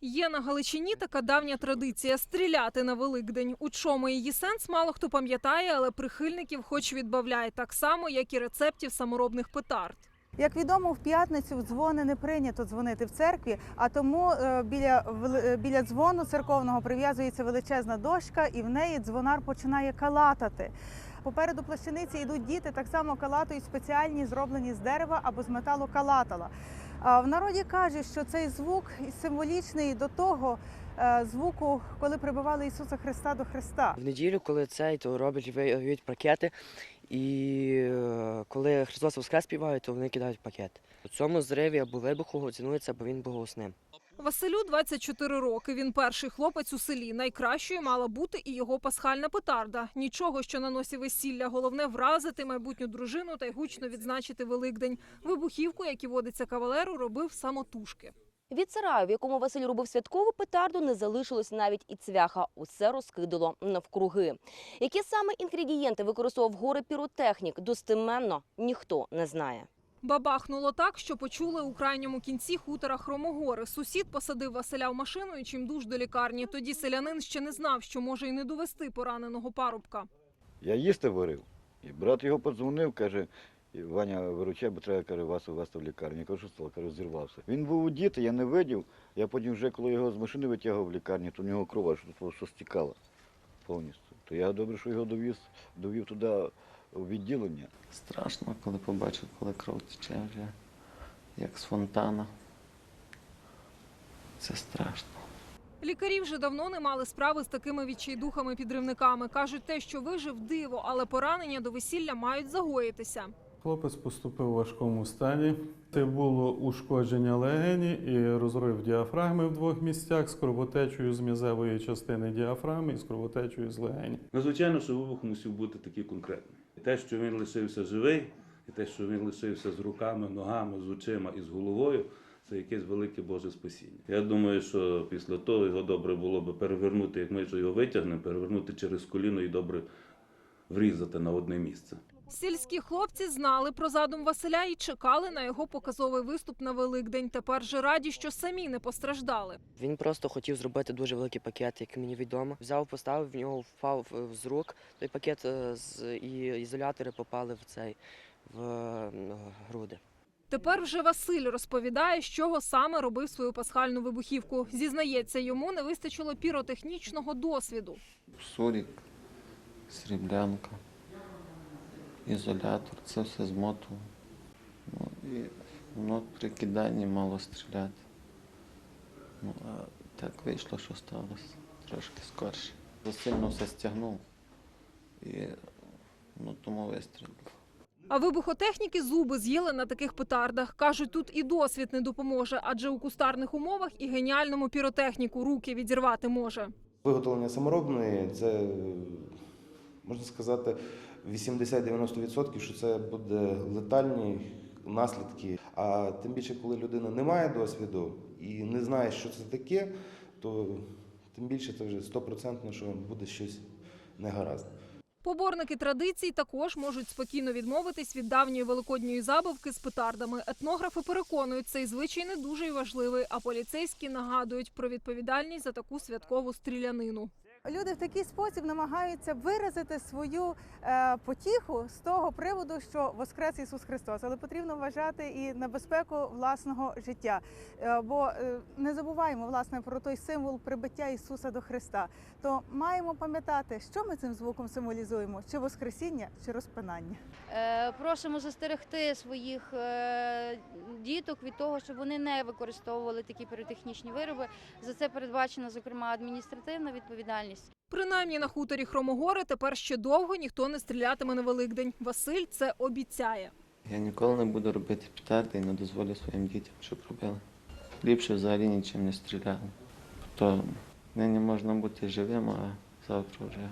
Є на Галичині така давня традиція стріляти на Великдень. У чому її сенс, мало хто пам'ятає, але прихильників хоч відбавляє так само, як і рецептів саморобних петард. Як відомо, в п'ятницю в дзвони не прийнято дзвонити в церкві, а тому е, біля, е, біля дзвону церковного прив'язується величезна дошка, і в неї дзвонар починає калатати. Попереду плащаниці йдуть діти, так само калатують спеціальні, зроблені з дерева або з металу калатала. В народі кажуть, що цей звук символічний до того е, звуку, коли прибивали Ісуса Христа до Христа. В неділю, коли цей, то роблять виють пакети, і е, коли Христос Воскрес співають, то вони кидають пакет. У цьому зриві або вибуху цінується, бо він був голосним. Василю 24 роки. Він перший хлопець у селі. Найкращою мала бути і його пасхальна петарда. Нічого, що на носі весілля. Головне вразити майбутню дружину та й гучно відзначити Великдень. Вибухівку, як і водиться кавалеру, робив самотужки. Від сараю, в якому Василь робив святкову петарду, не залишилось навіть і цвяха. Усе розкидало навкруги. Які саме інгредієнти використовував горе піротехнік, достеменно ніхто не знає. Бабахнуло так, що почули у крайньому кінці хутора Хромогори. Сусід посадив Василя в машину і чимдуж до лікарні. Тоді селянин ще не знав, що може й не довести пораненого парубка. Я їсти варив. І брат його подзвонив, каже, «І, Ваня, виручай, бо треба каже, вас увезти в лікарню. Я кажу, що стало, каже, зірвався. Він був у діти, я не видів. Я потім вже, коли його з машини витягував в лікарню, то в нього кров аж тут що стікала повністю. То я добре, що його довіз, довів туди у відділення. Страшно, коли побачив, коли кров тече вже, як з фонтана. Це страшно. Лікарі вже давно не мали справи з такими відчайдухами-підривниками. Кажуть, те, що вижив диво, але поранення до весілля мають загоїтися. Хлопець поступив у важкому стані. Це було ушкодження легені і розрив діафрагми в двох місцях з кровотечею з м'язевої частини діафрагми і з кровотечею з легені. Ну, звичайно, що вибух мусив бути такий конкретний. І те, що він лишився живий, і те, що він лишився з руками, ногами, з очима і з головою, це якесь велике Боже спасіння. Я думаю, що після того його добре було би перевернути, як ми його витягнемо, перевернути через коліно і добре врізати на одне місце. Сільські хлопці знали про задум Василя і чекали на його показовий виступ на Великдень. Тепер же раді, що самі не постраждали. Він просто хотів зробити дуже великий пакет, як мені відомо. Взяв, поставив, в нього впав е, з рук той пакет е, з, і ізолятори попали в цей в е, груди. Тепер вже Василь розповідає, з чого саме робив свою пасхальну вибухівку. Зізнається, йому не вистачило піротехнічного досвіду. Сурік, сріблянка, ізолятор, це все змотував. Ну, і воно при киданні мало стріляти. Ну, а так вийшло, що сталося трошки скорше. Засильно все стягнув і ну, тому вистрілив. А вибухотехніки зуби з'їли на таких петардах. Кажуть, тут і досвід не допоможе, адже у кустарних умовах і геніальному піротехніку руки відірвати може. Виготовлення саморобної це е, можна сказати 80-90%, що це буде летальні наслідки. А тим більше, коли людина не має досвіду і не знає, що це таке, то тим більше це вже 100%, що буде щось негаразд. Поборники традицій також можуть спокійно відмовитись від давньої великодньої забавки з петардами. Етнографи переконують, цей звичай не дуже й важливий, а поліцейські нагадують про відповідальність за таку святкову стрілянину. Люди в такий спосіб намагаються виразити свою е, потіху з того приводу, що Воскрес Ісус Христос, але потрібно вважати і на безпеку власного життя. Е, бо е, не забуваємо власне про той символ прибиття Ісуса до Христа. То маємо пам'ятати, що ми цим звуком символізуємо: чи Воскресіння, чи розпинання. Просимо застерегти своїх діток від того, щоб вони не використовували такі піротехнічні вироби. За це передбачена, зокрема, адміністративна відповідальність. Принаймні на хуторі Хромогори тепер ще довго ніхто не стрілятиме на Великдень. Василь це обіцяє. Я ніколи не буду робити петарди і не дозволю своїм дітям, щоб робили. Ліпше взагалі нічим не стріляли. То нині можна бути живим, а завтра вже